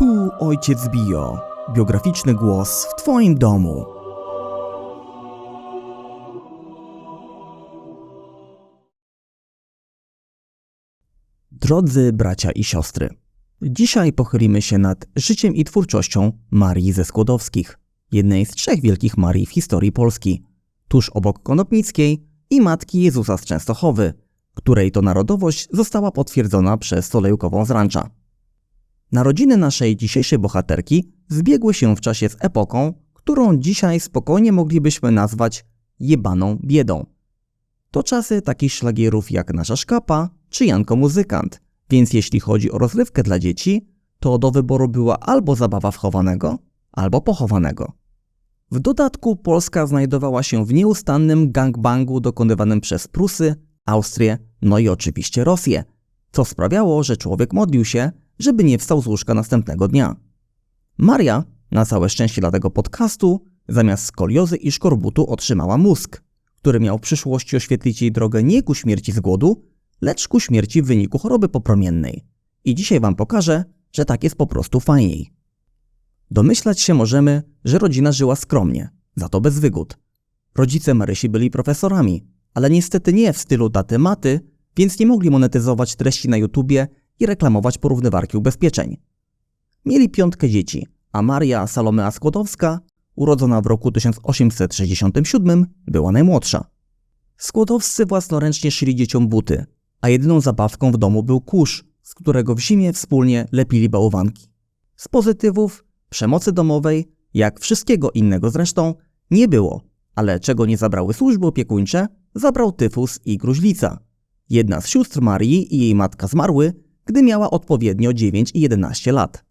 Tu ojciec Bio. Biograficzny głos w Twoim domu. Drodzy bracia i siostry, dzisiaj pochylimy się nad życiem i twórczością Marii ze Skłodowskich, jednej z trzech wielkich Marii w historii Polski, tuż obok Konopnickiej i Matki Jezusa z Częstochowy, której to narodowość została potwierdzona przez Solejkową z Rancza. Narodziny naszej dzisiejszej bohaterki zbiegły się w czasie z epoką, którą dzisiaj spokojnie moglibyśmy nazwać jebaną biedą. To czasy takich szlagierów jak Nasza Szkapa czy Janko Muzykant, więc jeśli chodzi o rozrywkę dla dzieci, to do wyboru była albo zabawa wchowanego, albo pochowanego. W dodatku Polska znajdowała się w nieustannym gangbangu dokonywanym przez Prusy, Austrię, no i oczywiście Rosję, co sprawiało, że człowiek modlił się, żeby nie wstał z łóżka następnego dnia. Maria, na całe szczęście dla tego podcastu, zamiast skoliozy i szkorbutu otrzymała mózg, który miał w przyszłości oświetlić jej drogę nie ku śmierci z głodu, lecz ku śmierci w wyniku choroby popromiennej. I dzisiaj Wam pokażę, że tak jest po prostu fajniej. Domyślać się możemy, że rodzina żyła skromnie, za to bez wygód. Rodzice Marysi byli profesorami, ale niestety nie w stylu taty maty, więc nie mogli monetyzować treści na YouTubie i reklamować porównywarki ubezpieczeń. Mieli piątkę dzieci, a Maria Salomea Skłodowska, urodzona w roku 1867, była najmłodsza. Skłodowscy własnoręcznie szyli dzieciom buty, a jedyną zabawką w domu był kurz, z którego w zimie wspólnie lepili bałwanki. Z pozytywów przemocy domowej, jak wszystkiego innego zresztą, nie było, ale czego nie zabrały służby opiekuńcze, zabrał tyfus i gruźlica. Jedna z sióstr Marii i jej matka zmarły, gdy miała odpowiednio 9 i 11 lat.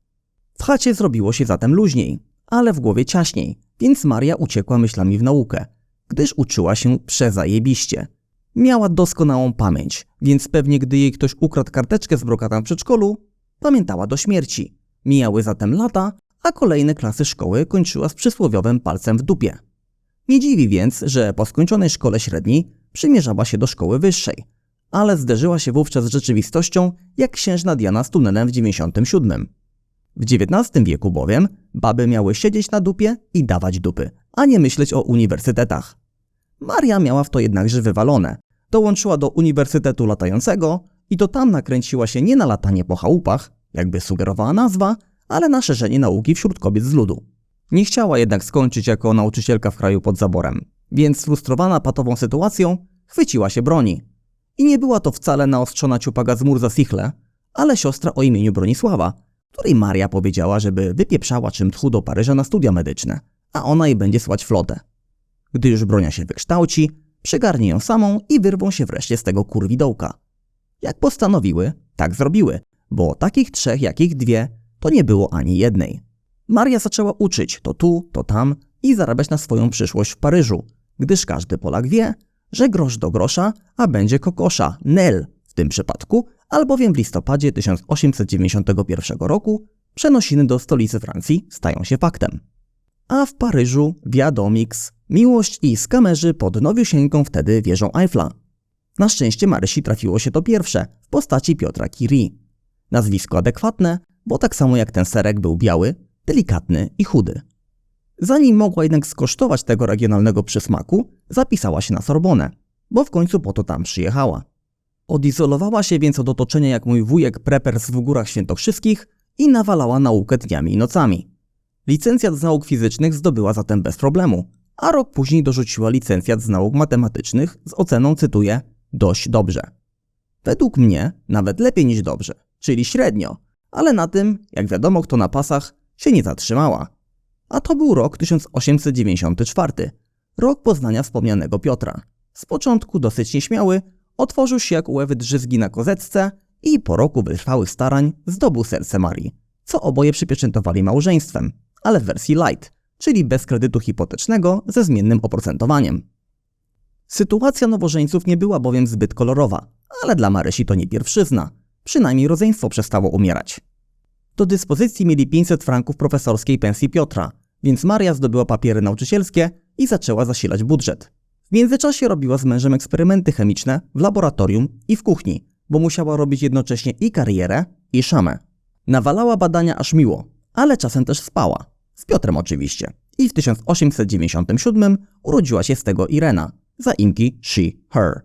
W chacie zrobiło się zatem luźniej, ale w głowie ciaśniej, więc Maria uciekła myślami w naukę, gdyż uczyła się przezajebiście. Miała doskonałą pamięć, więc pewnie gdy jej ktoś ukradł karteczkę z brokatem w przedszkolu, pamiętała do śmierci. Mijały zatem lata, a kolejne klasy szkoły kończyła z przysłowiowym palcem w dupie. Nie dziwi więc, że po skończonej szkole średniej przymierzała się do szkoły wyższej, ale zderzyła się wówczas z rzeczywistością jak księżna Diana z tunelem w 97. W XIX wieku bowiem baby miały siedzieć na dupie i dawać dupy, a nie myśleć o uniwersytetach. Maria miała w to jednakże wywalone. Dołączyła do Uniwersytetu Latającego i to tam nakręciła się nie na latanie po chałupach, jakby sugerowała nazwa, ale na szerzenie nauki wśród kobiet z ludu. Nie chciała jednak skończyć jako nauczycielka w kraju pod zaborem, więc sfrustrowana patową sytuacją chwyciła się broni. I nie była to wcale naostrzona ciupaga z Murza Sichle, ale siostra o imieniu Bronisława, której Maria powiedziała, żeby wypieprzała czym tchu do Paryża na studia medyczne, a ona jej będzie słać flotę. Gdy już bronia się wykształci, przygarnie ją samą i wyrwą się wreszcie z tego kurwidołka. Jak postanowiły, tak zrobiły, bo takich trzech, jakich dwie, to nie było ani jednej. Maria zaczęła uczyć to tu, to tam i zarabiać na swoją przyszłość w Paryżu, gdyż każdy Polak wie, że grosz do grosza, a będzie kokosza, nel w tym przypadku, albowiem w listopadzie 1891 roku przenosiny do stolicy Francji stają się faktem. A w Paryżu wiadomix, miłość i skamerzy pod nowiusieńką wtedy wieżą Eiffla. Na szczęście Marysi trafiło się to pierwsze w postaci Piotra Curie. Nazwisko adekwatne, bo tak samo jak ten serek był biały, delikatny i chudy. Zanim mogła jednak skosztować tego regionalnego przysmaku, zapisała się na Sorbonę, bo w końcu po to tam przyjechała. Odizolowała się więc od otoczenia jak mój wujek prepers w Górach Świętokrzyskich i nawalała naukę dniami i nocami. Licencjat z nauk fizycznych zdobyła zatem bez problemu, a rok później dorzuciła licencjat z nauk matematycznych z oceną, cytuję, dość dobrze. Według mnie nawet lepiej niż dobrze, czyli średnio, ale na tym, jak wiadomo kto na pasach, się nie zatrzymała. A to był rok 1894, rok poznania wspomnianego Piotra. Z początku dosyć nieśmiały, otworzył się jak łewy drzyzgi na kozecce i po roku wytrwałych starań zdobył serce Marii, co oboje przypieczętowali małżeństwem, ale w wersji light, czyli bez kredytu hipotecznego ze zmiennym oprocentowaniem. Sytuacja nowożeńców nie była bowiem zbyt kolorowa, ale dla Marysi to nie pierwszyzna. Przynajmniej rodzeństwo przestało umierać. Do dyspozycji mieli 500 franków profesorskiej pensji Piotra, więc Maria zdobyła papiery nauczycielskie i zaczęła zasilać budżet. W międzyczasie robiła z mężem eksperymenty chemiczne w laboratorium i w kuchni, bo musiała robić jednocześnie i karierę, i szamę. Nawalała badania aż miło, ale czasem też spała. Z Piotrem oczywiście. I w 1897 urodziła się z tego Irena, zaimki she, her.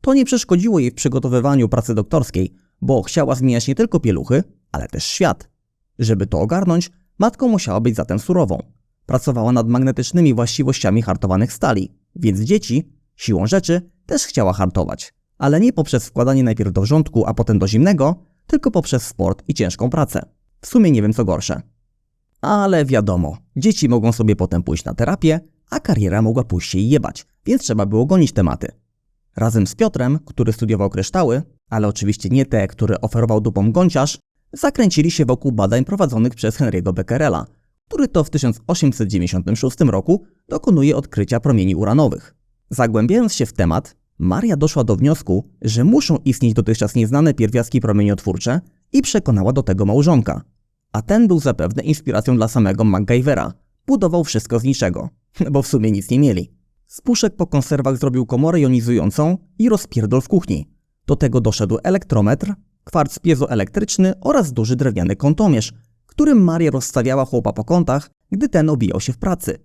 To nie przeszkodziło jej w przygotowywaniu pracy doktorskiej, bo chciała zmieniać nie tylko pieluchy, ale też świat. Żeby to ogarnąć, matką musiała być zatem surową. Pracowała nad magnetycznymi właściwościami hartowanych stali, więc dzieci, siłą rzeczy, też chciała hartować. Ale nie poprzez wkładanie najpierw do wrzątku, a potem do zimnego, tylko poprzez sport i ciężką pracę. W sumie nie wiem co gorsze. Ale wiadomo, dzieci mogą sobie potem pójść na terapię, a kariera mogła pójść i jebać, więc trzeba było gonić tematy. Razem z Piotrem, który studiował kryształy, ale oczywiście nie te, które oferował dupom gąciarz, zakręcili się wokół badań prowadzonych przez Henry'ego Becquerela, który to w 1896 roku dokonuje odkrycia promieni uranowych. Zagłębiając się w temat, Maria doszła do wniosku, że muszą istnieć dotychczas nieznane pierwiastki promieniotwórcze i przekonała do tego małżonka. A ten był zapewne inspiracją dla samego MacGyvera. Budował wszystko z niczego, bo w sumie nic nie mieli. Z puszek po konserwach zrobił komorę jonizującą i rozpierdol w kuchni. Do tego doszedł elektrometr, kwarc piezoelektryczny oraz duży drewniany kątomierz, którym Maria rozstawiała chłopa po kątach, gdy ten obijał się w pracy.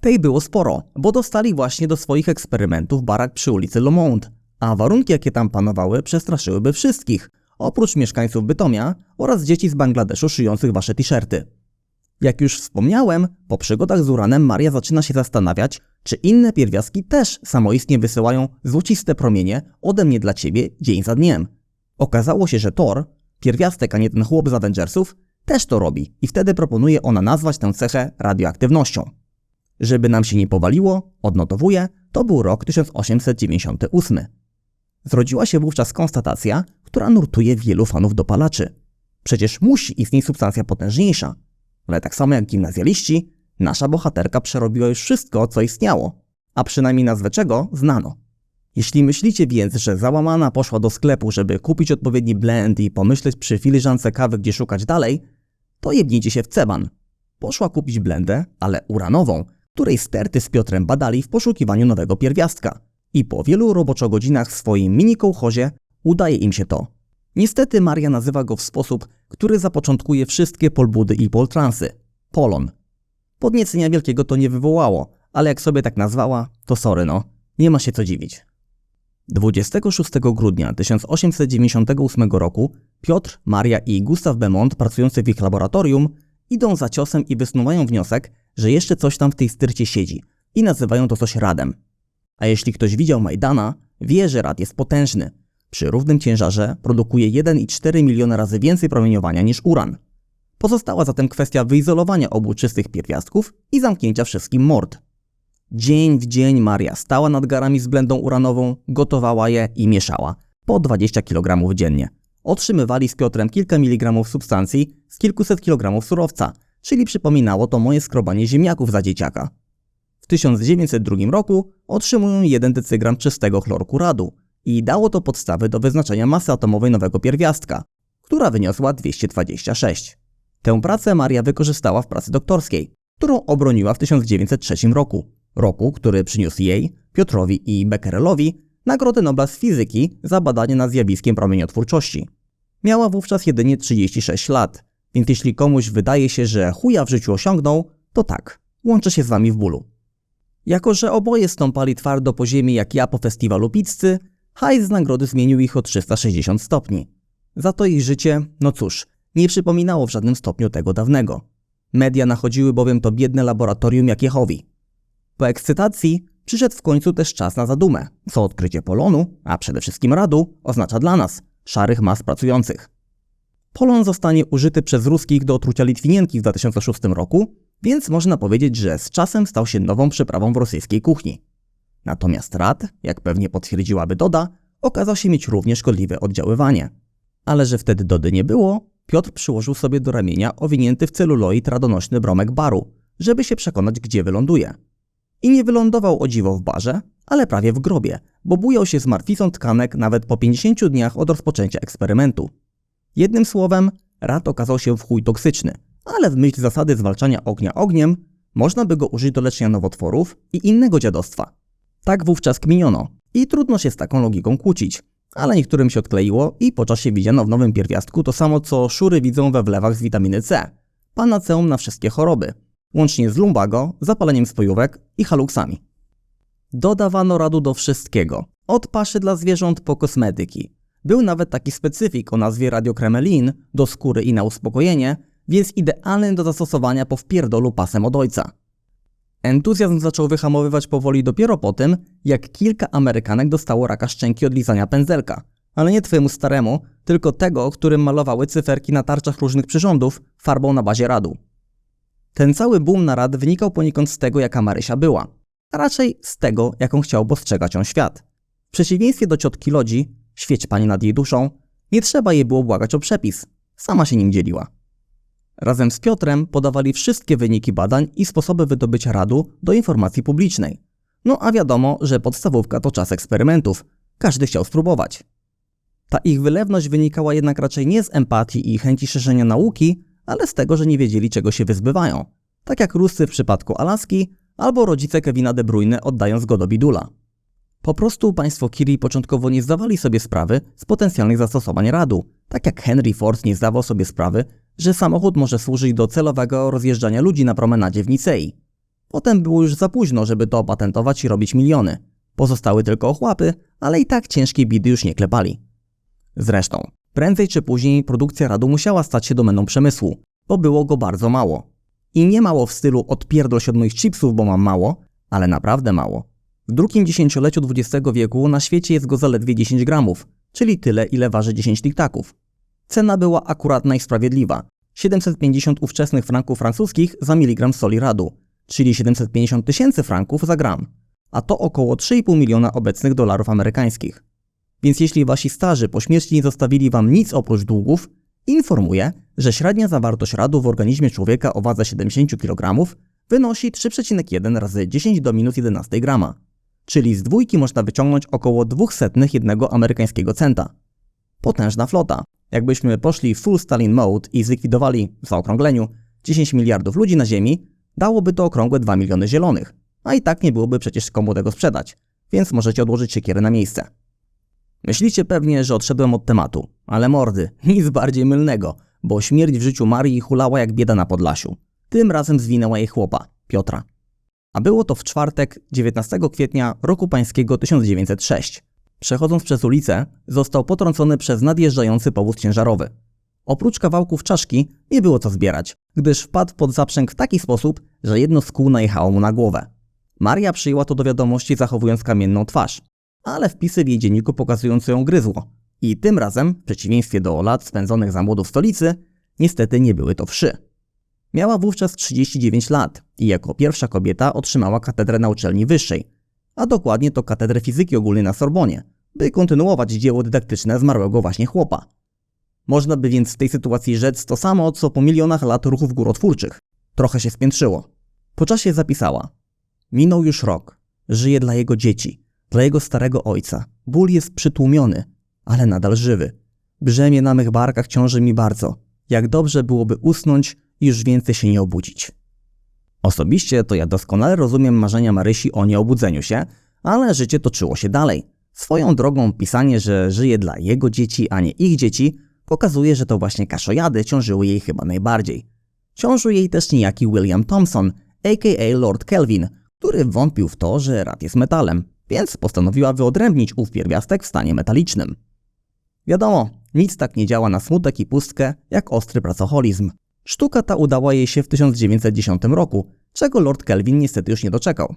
Tej było sporo, bo dostali właśnie do swoich eksperymentów barak przy ulicy Lomond, a warunki jakie tam panowały przestraszyłyby wszystkich, oprócz mieszkańców Bytomia oraz dzieci z Bangladeszu szyjących wasze t-shirty. Jak już wspomniałem, po przygodach z uranem Maria zaczyna się zastanawiać, czy inne pierwiastki też samoistnie wysyłają złociste promienie ode mnie dla ciebie dzień za dniem. Okazało się, że Thor, pierwiastek, a nie ten chłop z Avengersów, też to robi i wtedy proponuje ona nazwać tę cechę radioaktywnością. Żeby nam się nie powaliło, odnotowuję, to był rok 1898. Zrodziła się wówczas konstatacja, która nurtuje wielu fanów dopalaczy. Przecież musi istnieć substancja potężniejsza. Ale tak samo jak gimnazjaliści, nasza bohaterka przerobiła już wszystko, co istniało, a przynajmniej nazwę czego znano. Jeśli myślicie więc, że załamana poszła do sklepu, żeby kupić odpowiedni blend i pomyśleć przy filiżance kawy, gdzie szukać dalej, to jebnijcie się w ceban. Poszła kupić blendę, ale uranową, której sterty z Piotrem badali w poszukiwaniu nowego pierwiastka. I po wielu roboczogodzinach w swoim mini kołchozie udaje im się to. Niestety Maria nazywa go w sposób, który zapoczątkuje wszystkie polbudy i poltransy. Polon. Podniecenia wielkiego to nie wywołało, ale jak sobie tak nazwała, to sorry no, nie ma się co dziwić. 26 grudnia 1898 roku Piotr, Maria i Gustav Bemont pracujący w ich laboratorium idą za ciosem i wysnuwają wniosek, że jeszcze coś tam w tej styrcie siedzi i nazywają to coś radem. A jeśli ktoś widział Majdana, wie, że rad jest potężny. Przy równym ciężarze produkuje 1,4 miliona razy więcej promieniowania niż uran. Pozostała zatem kwestia wyizolowania obu czystych pierwiastków i zamknięcia wszystkim mord. Dzień w dzień Maria stała nad garami z blendą uranową, gotowała je i mieszała. Po 20 kg dziennie. Otrzymywali z Piotrem kilka miligramów substancji z kilkuset kilogramów surowca, czyli przypominało to moje skrobanie ziemniaków za dzieciaka. W 1902 roku otrzymują 1 decygram czystego chlorku radu i dało to podstawy do wyznaczenia masy atomowej nowego pierwiastka, która wyniosła 226. Tę pracę Maria wykorzystała w pracy doktorskiej, którą obroniła w 1903 roku roku, który przyniósł jej, Piotrowi i Becquerelowi Nagrodę Nobla z fizyki za badanie nad zjawiskiem promieniotwórczości. Miała wówczas jedynie 36 lat, więc jeśli komuś wydaje się, że chuja w życiu osiągnął, to tak, łączę się z wami w bólu. Jako, że oboje stąpali twardo po ziemi jak ja po festiwalu pizzy, hajs z nagrody zmienił ich o 360 stopni. Za to ich życie, no cóż, nie przypominało w żadnym stopniu tego dawnego. Media nachodziły bowiem to biedne laboratorium jak Jehowi. Po ekscytacji przyszedł w końcu też czas na zadumę, co odkrycie polonu, a przede wszystkim radu, oznacza dla nas, szarych mas pracujących. Polon zostanie użyty przez ruskich do otrucia Litwinienki w 2006 roku, więc można powiedzieć, że z czasem stał się nową przyprawą w rosyjskiej kuchni. Natomiast rad, jak pewnie potwierdziłaby Doda, okazał się mieć równie szkodliwe oddziaływanie. Ale że wtedy Dody nie było, Piotr przyłożył sobie do ramienia owinięty w celuloid radonośny bromek baru, żeby się przekonać, gdzie wyląduje. I nie wylądował o dziwo w barze, ale prawie w grobie, bo bujał się z martwicą tkanek nawet po 50 dniach od rozpoczęcia eksperymentu. Jednym słowem, rad okazał się w chuj toksyczny, ale w myśl zasady zwalczania ognia ogniem, można by go użyć do leczenia nowotworów i innego dziadostwa. Tak wówczas kminiono i trudno się z taką logiką kłócić, ale niektórym się odkleiło i po czasie widziano w nowym pierwiastku to samo co szury widzą we wlewach z witaminy C. panaceum na wszystkie choroby, łącznie z lumbago, zapaleniem spojówek i haluksami. Dodawano radu do wszystkiego, od paszy dla zwierząt po kosmetyki. Był nawet taki specyfik o nazwie radiokremelin do skóry i na uspokojenie, więc idealny do zastosowania po wpierdolu pasem od ojca. Entuzjazm zaczął wyhamowywać powoli dopiero po tym, jak kilka Amerykanek dostało raka szczęki od lizania pędzelka. Ale nie twojemu staremu, tylko tego, którym malowały cyferki na tarczach różnych przyrządów farbą na bazie radu. Ten cały boom na rad wynikał poniekąd z tego, jaka Marysia była. A raczej z tego, jaką chciał postrzegać ją świat. W przeciwieństwie do ciotki Lodzi, świeć pani nad jej duszą, nie trzeba jej było błagać o przepis. Sama się nim dzieliła. Razem z Piotrem podawali wszystkie wyniki badań i sposoby wydobycia radu do informacji publicznej. No a wiadomo, że podstawówka to czas eksperymentów. Każdy chciał spróbować. Ta ich wylewność wynikała jednak raczej nie z empatii i chęci szerzenia nauki, ale z tego, że nie wiedzieli czego się wyzbywają. Tak jak Ruscy w przypadku Alaski, albo rodzice Kevina De Bruyne oddając go do bidula. Po prostu państwo Curie początkowo nie zdawali sobie sprawy z potencjalnych zastosowań radu, tak jak Henry Ford nie zdawał sobie sprawy, że samochód może służyć do celowego rozjeżdżania ludzi na promenadzie w Nicei. Potem było już za późno, żeby to opatentować i robić miliony. Pozostały tylko ochłapy, ale i tak ciężkie bidy już nie klepali. Zresztą, prędzej czy później produkcja radu musiała stać się domeną przemysłu, bo było go bardzo mało. I nie mało w stylu odpierdol się od moich chipsów, bo mam mało, ale naprawdę mało. W drugim dziesięcioleciu XX wieku na świecie jest go zaledwie 10 gramów, czyli tyle, ile waży 10 tiktaków. Cena była akuratna i sprawiedliwa. 750 ówczesnych franków francuskich za miligram soli radu, czyli 750 tysięcy franków za gram, a to około 3,5 miliona obecnych dolarów amerykańskich. Więc jeśli wasi starzy po śmierci nie zostawili wam nic oprócz długów, informuję, że średnia zawartość radu w organizmie człowieka o wadze 70 kg wynosi 3,1 razy 10 do minus 11 grama, czyli z dwójki można wyciągnąć około 200 jednego amerykańskiego centa. Potężna flota. Jakbyśmy poszli full Stalin mode i zlikwidowali, w zaokrągleniu, 10 miliardów ludzi na Ziemi, dałoby to okrągłe 2 miliony zielonych. A i tak nie byłoby przecież komu tego sprzedać, więc możecie odłożyć siekierę na miejsce. Myślicie pewnie, że odszedłem od tematu, ale mordy, nic bardziej mylnego, bo śmierć w życiu Marii hulała jak bieda na Podlasiu. Tym razem zwinęła jej chłopa, Piotra. A było to w czwartek, 19 kwietnia roku pańskiego 1906. Przechodząc przez ulicę, został potrącony przez nadjeżdżający powóz ciężarowy. Oprócz kawałków czaszki nie było co zbierać, gdyż wpadł pod zaprzęg w taki sposób, że jedno z kół najechało mu na głowę. Maria przyjęła to do wiadomości zachowując kamienną twarz, ale wpisy w jej dzienniku pokazują co ją gryzło. I tym razem, w przeciwieństwie do lat spędzonych za młodu w stolicy, niestety nie były to wszy. Miała wówczas 39 lat i jako pierwsza kobieta otrzymała katedrę na uczelni wyższej, a dokładnie to katedrę fizyki ogólnej na Sorbonie, by kontynuować dzieło dydaktyczne zmarłego właśnie chłopa. Można by więc w tej sytuacji rzec to samo, co po milionach lat ruchów górotwórczych. Trochę się spiętrzyło. Po czasie zapisała. Minął już rok. Żyje dla jego dzieci, dla jego starego ojca. Ból jest przytłumiony, ale nadal żywy. Brzemię na mych barkach ciąży mi bardzo. Jak dobrze byłoby usnąć i już więcej się nie obudzić. Osobiście to ja doskonale rozumiem marzenia Marysi o nieobudzeniu się, ale życie toczyło się dalej. Swoją drogą pisanie, że żyje dla jego dzieci, a nie ich dzieci, pokazuje, że to właśnie kaszojady ciążyły jej chyba najbardziej. Ciążył jej też niejaki William Thompson, a.k.a. Lord Kelvin, który wątpił w to, że rad jest metalem, więc postanowiła wyodrębnić ów pierwiastek w stanie metalicznym. Wiadomo, nic tak nie działa na smutek i pustkę, jak ostry pracoholizm. Sztuka ta udała jej się w 1910 roku, czego Lord Kelvin niestety już nie doczekał.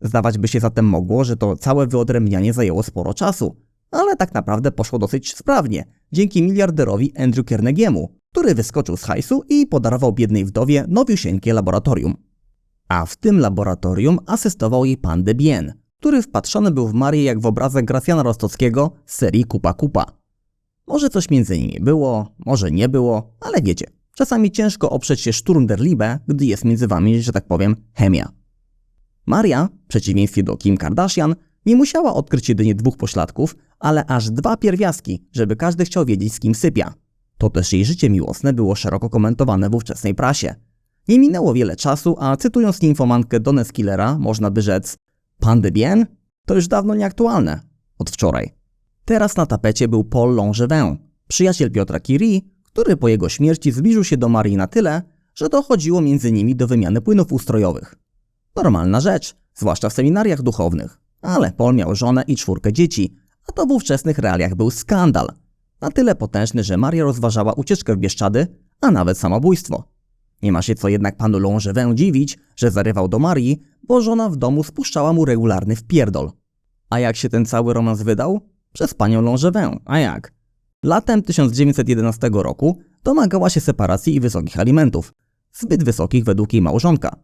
Zdawać by się zatem mogło, że to całe wyodrębnianie zajęło sporo czasu, ale tak naprawdę poszło dosyć sprawnie, dzięki miliarderowi Andrew Carnegie'emu, który wyskoczył z hajsu i podarował biednej wdowie nowiusieńkie laboratorium. A w tym laboratorium asystował jej pan de Bien, który wpatrzony był w Marię jak w obrazek Gracjana Rostockiego z serii Kupa Kupa. Może coś między nimi było, może nie było, ale wiecie, czasami ciężko oprzeć się Sturm der Liebe, gdy jest między wami, że tak powiem, chemia. Maria, w przeciwieństwie do Kim Kardashian, nie musiała odkryć jedynie dwóch pośladków, ale aż dwa pierwiastki, żeby każdy chciał wiedzieć z kim sypia. To też jej życie miłosne było szeroko komentowane w ówczesnej prasie. Nie minęło wiele czasu, a cytując ninfomankę Donę Skillera, można by rzec Pan de Bien? To już dawno nieaktualne. Od wczoraj. Teraz na tapecie był Paul Langevin, przyjaciel Piotra Curie, który po jego śmierci zbliżył się do Marii na tyle, że dochodziło między nimi do wymiany płynów ustrojowych. Normalna rzecz, zwłaszcza w seminariach duchownych. Ale Paul miał żonę i czwórkę dzieci, a to w ówczesnych realiach był skandal. Na tyle potężny, że Maria rozważała ucieczkę w Bieszczady, a nawet samobójstwo. Nie ma się co jednak panu Longevin dziwić, że zarywał do Marii, bo żona w domu spuszczała mu regularny wpierdol. A jak się ten cały romans wydał? Przez panią Longevin, a jak? Latem 1911 roku domagała się separacji i wysokich alimentów. Zbyt wysokich według jej małżonka.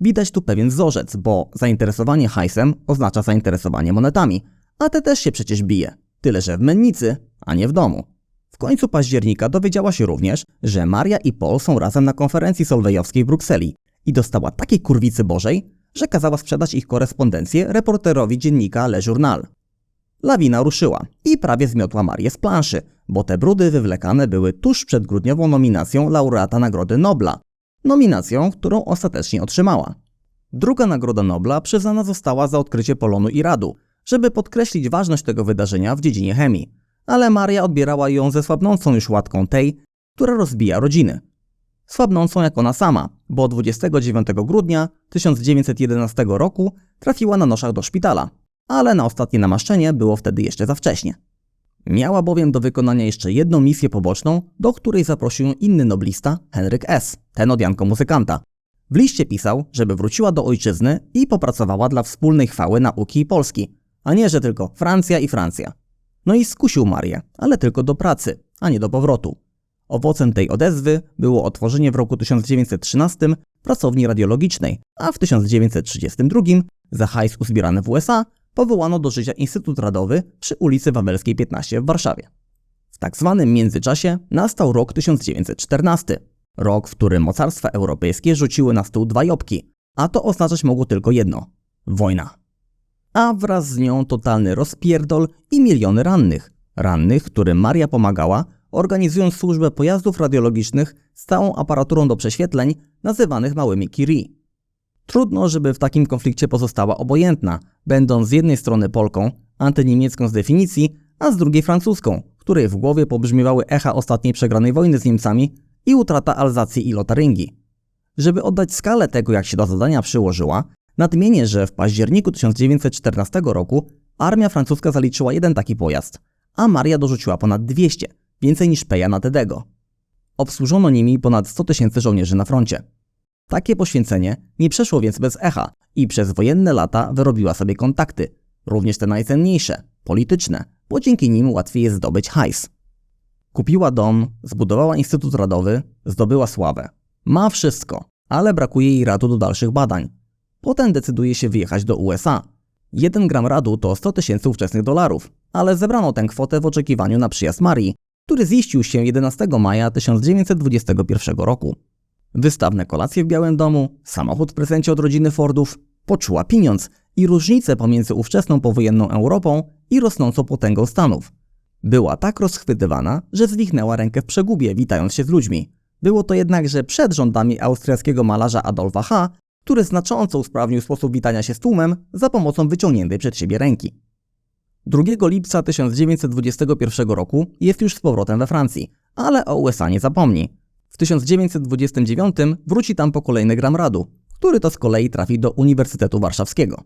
Widać tu pewien wzorzec, bo zainteresowanie hajsem oznacza zainteresowanie monetami, a te też się przecież bije. Tyle, że w mennicy, a nie w domu. W końcu października dowiedziała się również, że Maria i Paul są razem na konferencji solwejowskiej w Brukseli i dostała takiej kurwicy bożej, że kazała sprzedać ich korespondencję reporterowi dziennika Le Journal. Lawina ruszyła i prawie zmiotła Marię z planszy, bo te brudy wywlekane były tuż przed grudniową nominacją laureata Nagrody Nobla. Nominacją, którą ostatecznie otrzymała. Druga Nagroda Nobla przyznana została za odkrycie polonu i radu, żeby podkreślić ważność tego wydarzenia w dziedzinie chemii. Ale Maria odbierała ją ze słabnącą już łatką tej, która rozbija rodziny. Słabnącą jak ona sama, bo 29 grudnia 1911 roku trafiła na noszach do szpitala, ale na ostatnie namaszczenie było wtedy jeszcze za wcześnie. Miała bowiem do wykonania jeszcze jedną misję poboczną, do której zaprosił inny noblista, Henryk S., ten od Janko muzykanta. W liście pisał, żeby wróciła do ojczyzny i popracowała dla wspólnej chwały nauki i Polski, a nie, że tylko Francja i Francja. No i skusił Marię, ale tylko do pracy, a nie do powrotu. Owocem tej odezwy było otworzenie w roku 1913 pracowni radiologicznej, a w 1932 za hajs uzbierany w USA powołano do życia Instytut Radowy przy ulicy Wawelskiej 15 w Warszawie. W tak zwanym międzyczasie nastał rok 1914, rok, w którym mocarstwa europejskie rzuciły na stół dwa jobki, a to oznaczać mogło tylko jedno – wojna. A wraz z nią totalny rozpierdol i miliony rannych. Rannych, którym Maria pomagała, organizując służbę pojazdów radiologicznych z całą aparaturą do prześwietleń, nazywanych małymi Curie. Trudno, żeby w takim konflikcie pozostała obojętna, będąc z jednej strony Polką, antyniemiecką z definicji, a z drugiej francuską, której w głowie pobrzmiewały echa ostatniej przegranej wojny z Niemcami i utrata Alzacji i Lotaryngii. Żeby oddać skalę tego, jak się do zadania przyłożyła, nadmienię, że w październiku 1914 roku armia francuska zaliczyła jeden taki pojazd, a Maria dorzuciła ponad 200, więcej niż Peja na Tedego. Obsłużono nimi ponad 100 tysięcy żołnierzy na froncie. Takie poświęcenie nie przeszło więc bez echa i przez wojenne lata wyrobiła sobie kontakty, również te najcenniejsze, polityczne, bo dzięki nim łatwiej jest zdobyć hajs. Kupiła dom, zbudowała Instytut Radowy, zdobyła sławę. Ma wszystko, ale brakuje jej radu do dalszych badań. Potem decyduje się wyjechać do USA. Jeden gram radu to 100 tysięcy ówczesnych dolarów, ale zebrano tę kwotę w oczekiwaniu na przyjazd Marii, który ziścił się 11 maja 1921 roku. Wystawne kolacje w Białym Domu, samochód w prezencie od rodziny Fordów, poczuła pieniądz i różnicę pomiędzy ówczesną powojenną Europą i rosnącą potęgą Stanów. Była tak rozchwytywana, że zwichnęła rękę w przegubie, witając się z ludźmi. Było to jednakże przed rządami austriackiego malarza Adolfa H., który znacząco usprawnił sposób witania się z tłumem za pomocą wyciągniętej przed siebie ręki. 2 lipca 1921 roku jest już z powrotem we Francji, ale o USA nie zapomni. W 1929 wróci tam po kolejny gram radu, który to z kolei trafi do Uniwersytetu Warszawskiego.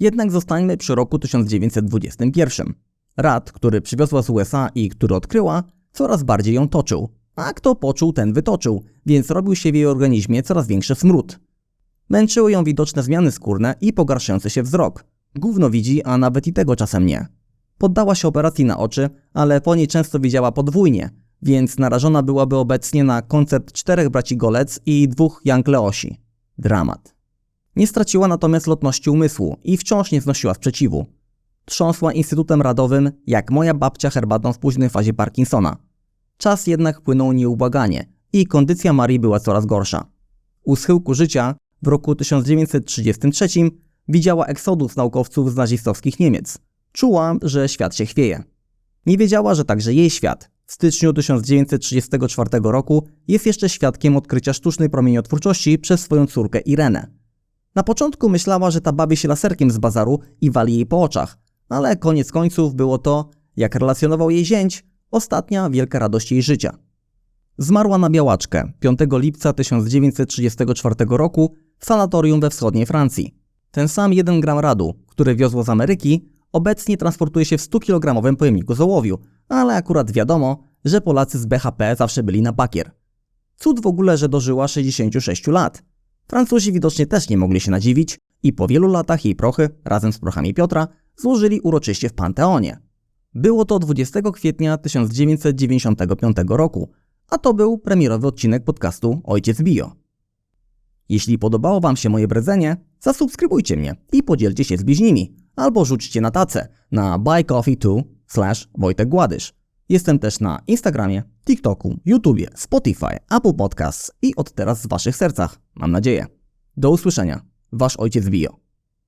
Jednak zostańmy przy roku 1921. Rad, który przywiozła z USA i który odkryła, coraz bardziej ją toczył. A kto poczuł, ten wytoczył, więc robił się w jej organizmie coraz większy smród. Męczyły ją widoczne zmiany skórne i pogarszający się wzrok. Gówno widzi, a nawet i tego czasem nie. Poddała się operacji na oczy, ale po niej często widziała podwójnie, więc narażona byłaby obecnie na koncert czterech braci Golec i dwóch Jank Leosi. Dramat. Nie straciła natomiast lotności umysłu i wciąż nie znosiła sprzeciwu. Trząsła Instytutem Radowym, jak moja babcia herbatą w późnej fazie Parkinsona. Czas jednak płynął nieubłaganie i kondycja Marii była coraz gorsza. U schyłku życia w roku 1933 widziała eksodus naukowców z nazistowskich Niemiec. Czuła, że świat się chwieje. Nie wiedziała, że także jej świat w styczniu 1934 roku jest jeszcze świadkiem odkrycia sztucznej promieniotwórczości przez swoją córkę Irenę. Na początku myślała, że ta bawi się laserkiem z bazaru i wali jej po oczach, ale koniec końców było to, jak relacjonował jej zięć, ostatnia wielka radość jej życia. Zmarła na białaczkę 5 lipca 1934 roku w sanatorium we wschodniej Francji. Ten sam 1 gram radu, który wiozło z Ameryki, obecnie transportuje się w 100-kilogramowym pojemniku z ołowiu, ale akurat wiadomo, że Polacy z BHP zawsze byli na bakier. Cud w ogóle, że dożyła 66 lat. Francuzi widocznie też nie mogli się nadziwić i po wielu latach jej prochy, razem z prochami Piotra, złożyli uroczyście w Panteonie. Było to 20 kwietnia 1995 roku, a to był premierowy odcinek podcastu Ojciec Bio. Jeśli podobało Wam się moje bredzenie, zasubskrybujcie mnie i podzielcie się z bliźnimi, albo rzućcie na tacę na buycoffee2 slash Wojtek Gładysz. Jestem też na Instagramie, TikToku, YouTubie, Spotify, Apple Podcasts i od teraz w Waszych sercach, mam nadzieję. Do usłyszenia, Wasz Ojciec Bio.